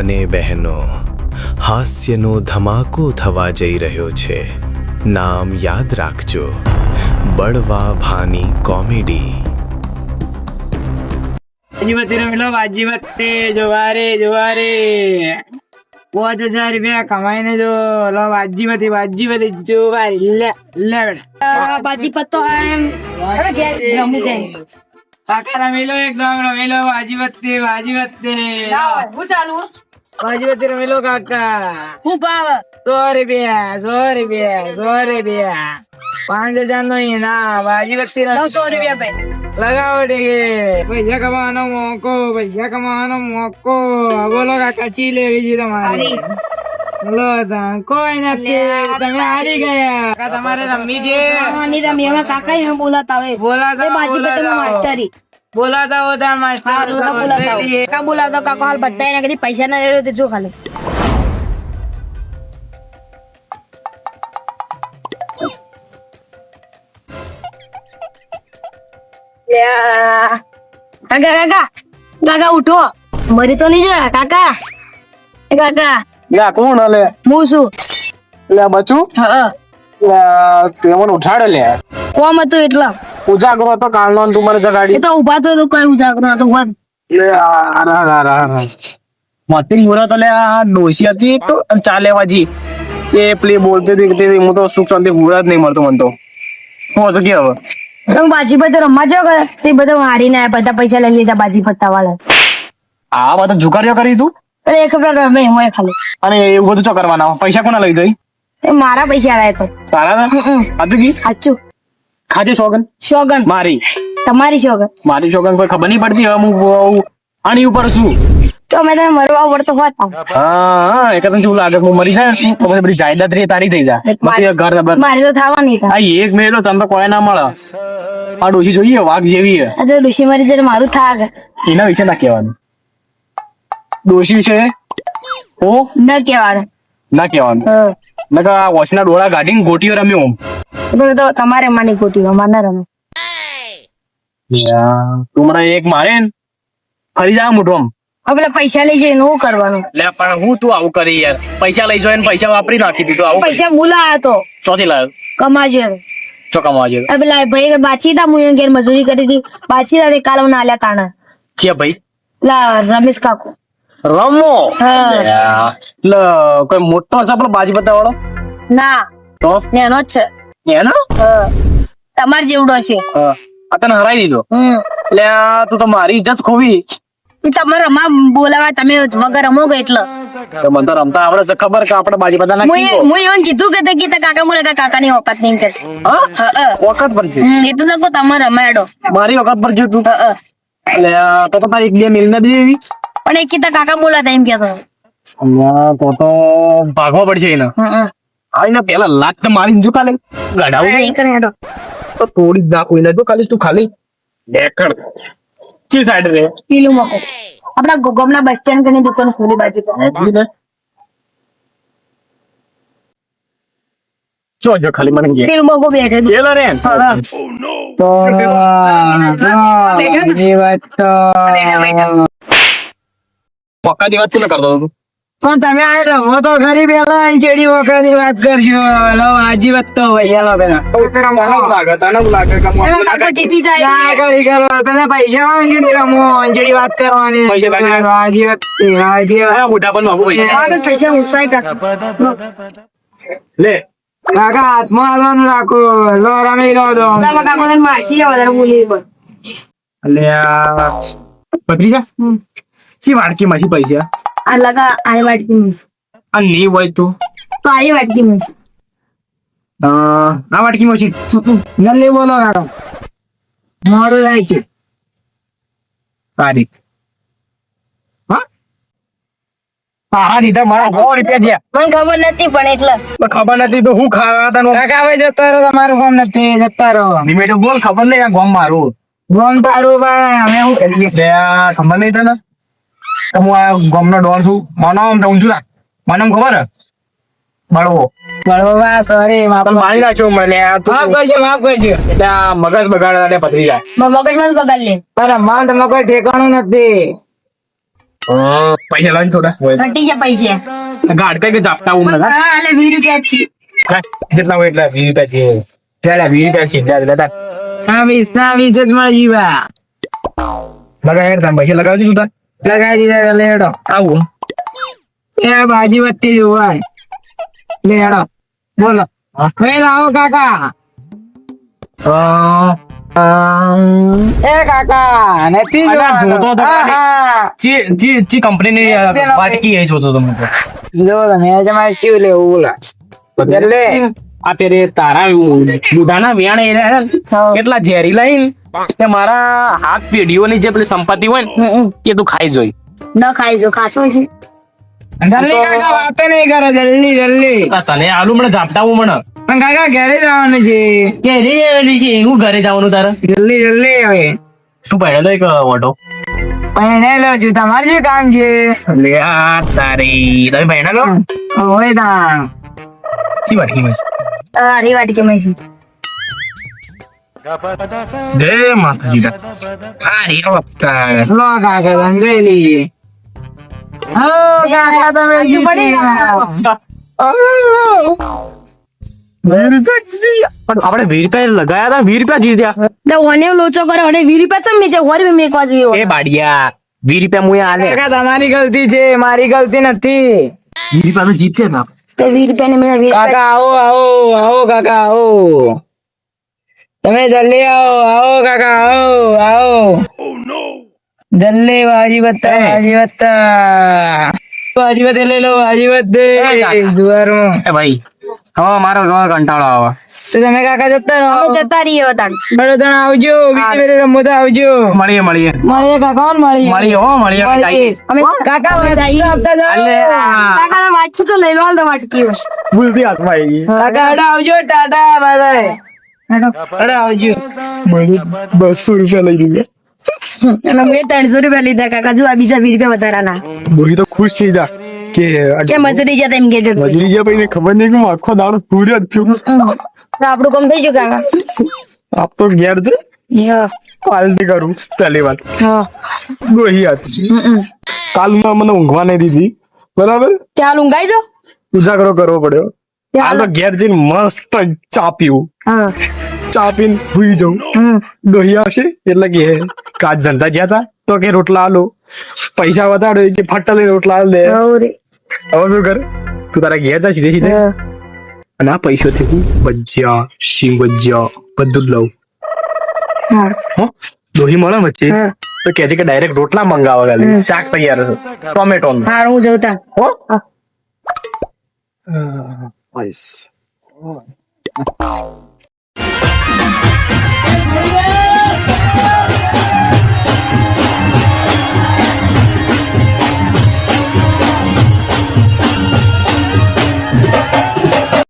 અને બહેનો હાસ્યનો ધમાકો થવા જઈ રહ્યો છે. નામ યાદ રાખજો બળવા ભાની કોમેડી. વાજીવતી રમેલો વાજીવતે જોવારે જોવારે. પાંચ હજાર રૂપિયા કમાઈને જો લો વાજી માંથી વાજી માંથી જોવા લે લે પાજી પત્તો એમ. ઘેર રમવું છે કાકા રમેલો એકદમ રમેલો વાજીવતી વાજીવતી હું ચાલુ વાજીવતી રમેલો કાકા. હું ભાવ? સો રૂપિયા સો રૂપિયા સો રૂપિયા પાંચ હજાર નો રૂપિયા ભાઈ. લગાવો ટીકે. પૈસા કમાવાનો મોકો પૈસા કમાવાનો મોકો. બોલો કાકા ચી લેવી છે તમારે? બોલો કોઈ નથી. તમે હારી ગયા. તમારે રમવી છે? ની રમી. એમાં કાકા બોલાતા હોય. બોલાતા માસ્ટરી. બોલાતા હોતા માસ્ટર રોકા બોલાતા. કાકા હાલ બધા એને કદી પૈસા ના રેડો તો જો ખાલી. કાકા કાકા કાકા ઉઠો. મરી તો નહીં જાય કાકા. કાકા લે કોણ લે હું છું. લે બચું? હા. તે મને ઉઠાડે લે કોમ હતું એટલા. ઉજાગરો તો કાલનો તું મને એ જગાડી તો ઊભા તો તો કઈ ઉજાગરો નતો વાત લે આ રા રા રા રા મુરા તો લે આ ડોસી હતી તો અને ચા એ પેલી બોલતી હતી કે હું તો સુખ શાંતિ મુરા જ નહીં મળતો મને તો. હું તો કે હવે? તમે બાજી પત્તા રમવા જો કરે તે બધા હારીને આયા બધા પૈસા લઈ લીધા બાજી પત્તા વાળા. આ બધા જુકારીઓ કરી તું? અરે એક ખબર રમે હું ખાલી. અને એવું બધું ચો કરવાના. પૈસા કોના લઈ દઈ મારા પૈસા આયા તો. તારા હતું કી? સાચું. ખાજે સોગન શોગન. મારી. તમારી શોગન. મારી સોગન કોઈ ખબર નહીં પડતી હવે હું હું આની ઉપર શું? તો મેં તમે મરવા પડતો હોત હા હા એક તને શું લાગે હું મરી જાય તો પછી બધી જાયદાદ રે તારી થઈ જાય. પછી ઘર નબર મારે તો થવાની આ એક મેલો તમને કોઈ ના મળે. આ ડોશી જોઈએ વાઘ જેવી છે. આ ઋષિ મરી જાય તો મારું થાક. એના વિશે ના કહેવાનું. ડોશી છે ઓ? ના કહેવાનું. ના કહેવાનું. હા. આ વોચના ડોળા ગાડીને ગોટીઓ રમ્યો તો તો તમારે માની ખોટી અમાર ના રમે તું મને એક મારે ફરી જા આમ હવે પેલા પૈસા લઈ જઈને શું કરવાનું? લે પણ હું તું આવું કરી યાર. પૈસા લઈ જઈને પૈસા વાપરી નાખી દીધું આવું પૈસા મુલા હતો ચોથી લાયો. કમાજો ચો આજે આ પેલા ભાઈ બાચી હતા હું ઘેર મજૂરી કરી હતી. બાચી તે કાલ મને આલ્યા તાણા. છે ભાઈ? લા રમેશ કાકુ. રમો? હા. કોઈ મોટો છે આપણો બાજી બતાવાળો ના. તો? એનો જ છે. એનો? તમાર જેવડો છે. આ તને હરાઈ દીધો. એટલે તું તો મારી ઇજ્જત ખોવી ઈ તમારે રમા બોલાવા તમે વગર રમો કે એટલે? મને તો રમતા આવડે છે ખબર કે આપણે બાજી પત્તા ના હું એવું કીધું કે તે કાકા બોલે કાકા ની વખત નહીં કે હા? હા, હા. વખત પર છે. એટલું તો કહું તમે રમાડો. મારી વખત પર જો તું. એટલે તો તો એક બે મિલ ના દે પણ એ કીતા કાકા બોલાતા એમ કેતો તો તો ભાગવા પડશે એને. આઈને પેલા લાત તો મારી જો કાલે ગડાવું હા, ઈ કરે હેડો. તો થોડી જ નાખું એને જો ખાલી તું ખાલી દેખડ ચી સાઈડ રે પીલું મકો આપણા ગોગમના બસ સ્ટેન્ડ કની દુકાન ખોલી બાજુ પર. જો જો ખાલી મને કે પીલું મકો બેઠે પેલો રે હા, હા. તો એ વાત તો પક્કા ની વાત તું કરતો હતો પણ તમે આ રમો તો ખરી પેલા ચેડી વખત વાત કરશો. લો આજી વાત તો હોય લો પેલા. કરી કરો પેલા પૈસા અંજડી રમો અંજડી વાત કરવાની. આજી વાત આજી ભાઈ પૈસા. કાકા લે. કાકા હાથમાં હાલવાનું રાખો. લો રમી લો કાકો વધારે બોલી. પણ. ચી વાડકી માસી પૈસા? આ લગા આ વાટકી મિસ. આ નહીં હોય તો? તો આ વાટકી મિસ. અ, આ વાડકી માસી જલ્દી બોલો કાકા. મોડું થાય છે. તારીખ. હા? હા દીધા મારા સો રૂપિયા થયા મને ખબર નથી પણ એટલે. પણ ખબર નથી તો હું ખાવા તને? કાકા ભાઈ જતા રહો તમારું કામ નથી જતા રહો. તો બોલ ખબર નહીં આ ગોમ મારું. ગોમ તારું ભાઈ અમે શું કરીએ? ખબર નહીં તને? તો હું આ ગોમનો ડોન છું. માનો આમ રહું છું મને આમ ખબર હે? બળવો. બરોબર સોરી માફ પણ મારી નાખ્યો મને. માફ કરજો માફ કરજો. એટલે આ મગજ બગાડવા પથરી જાય. મગજમાં બગાડ લે. અરે માલ તમે કોઈ ઠેકાણું નથી. પૈસા લાવીને થોડા. ઘટી ગયા પૈસા. ગાડ કઈ જાપતા હું મને હા એટલે વીસ રૂપિયા છે. જેટલા હોય એટલા? વીસ રૂપિયા છે. ચાલ્યા વીસ રૂપિયા છે ત્યાં દાદા. હા વીસ ના વીસ જ મળી જીવા લગા હેડ તમે પૈસા લગાવજો તું તાર લગાવી દીધા લેડો. આવું. એ બાજી વત્તી જોવાય. લેડો બોલો. હવે લાવો કાકા. એ કાકા નથી જોતો તો હા, ખાલી. હા. ચી ચી ચી કંપનીની વાટકી એ જોતો તો. જો તમે ચીવ લેવું બોલો. એટલે. આ પેરે તારા બુઢાના વ્યાણ કેટલા ઝેરી લાઈન કે મારા હાથ પેઢીઓની જે પેલી સંપત્તિ હોય ને એ તું ખાઈ જોઈ. ન ખાઈ જો ખાતો છે જલ્દી કાકા વાતો નહીં કરો જલ્દી જલ્દી. તને આલુ મને જાપતા હું મને. પણ કાકા ઘરે જવાનું છે. ઘરે જવાનું છે હું ઘરે જવાનું તારે? જલ્દી જલ્દી હવે. તું પડેલો એક ઓટો પહેણેલો છું તમારે શું કામ છે? લે આ તારી તમે પડેલો હોય તા સી વાટકી માં અરે વાટકી મેં છે. જય માતાજી. અરે વખતા લો કાકા સંજોયેલી હો કાકા તમે જીતી ગયા. આપણે વીસ રૂપિયા લગાયા હતા? વીસ રૂપિયા જીત્યા? તો ઓને લોચો કરે અને વીસ રૂપિયા ચમ મેચે વર મેકવા જોઈએ એ બાડિયા વીસ રૂપિયા મુએ આલે. કાકા તમારી ગલતી છે મારી ગલતી નથી. વીર રૂપિયા તો જીત્યા ના તો વીસ રૂપિયા ને મેં કાકા આવો આવો આવો કાકા આવો. તમે જલ્દી આવો આવો કાકા આવો આવો. જલ્દી વાજીવત વાજીવત વાજી બત્તા વાજી બત્તે લઈ લો વાજીવત જુવારમાં. એ ભાઈ હવે મારો ઘણો કંટાળો આવે. તો તમે કાકા જતા રહો. અમે જતા રહીએ વતાણ બડો તણ આવજો બીજી વેરે રમો તો આવજો. મળીએ મળીએ. મળીએ કાકા મળીએ. મળીએ હો મળીએ. અમે કાકા જઈએ. આપતા જાઓ. અલે કાકા તમે વાટકી તો લઈ લો તો વાટકી ભૂલથી હાથમાં આવી ગઈ. કાકા આવજો ટાટા બાય બાય. આવજો બસો રૂપિયા લઈ લીધા. મેં ત્રણસો રૂપિયા લીધા કાકા. જો આ બીજા વીસ રૂપિયા વધારાના. બોહી તો ખુશ થઈ જા. કે કે મજૂરી જતા એમ કે મજૂરી ગયા ખબર નહીં કે હું આખો દાડો પૂર્યો જ છું. આપણું કામ થઈ ગયું કાકા. આપ તો ઘેર છે કાલથી કરું પહેલી વાત. હા. દોહી હતી કાલમાં મને ઊંઘવા નહીં દીધી. બરાબર? ચાલ ઊંઘાઈ દો. ઉજાગરો કરવો પડ્યો. હાલ તો ઘેર જઈને મસ્ત ચા પીવું. હા. ચા પીને ભૂઈ જાઉં. ડોહી આવશે એટલે કે કાજ ધંધા જ્યાં તા તો કે રોટલા આલો. પૈસા વધારે કે લઈને રોટલા આલ દે. હવે શું કર? તું તારા ઘેર જા સીધે સીધે. અને આ પૈસોથી હું ભજીયા શીંગ ભજીયા બધું જ લઉં. હા. દોહી મળે વચ્ચે તો છે કે ડાયરેક્ટ રોટલા મંગાવવા ગાલી શાક તૈયાર છે ટોમેટો હારું જવતા હો. હા. બસ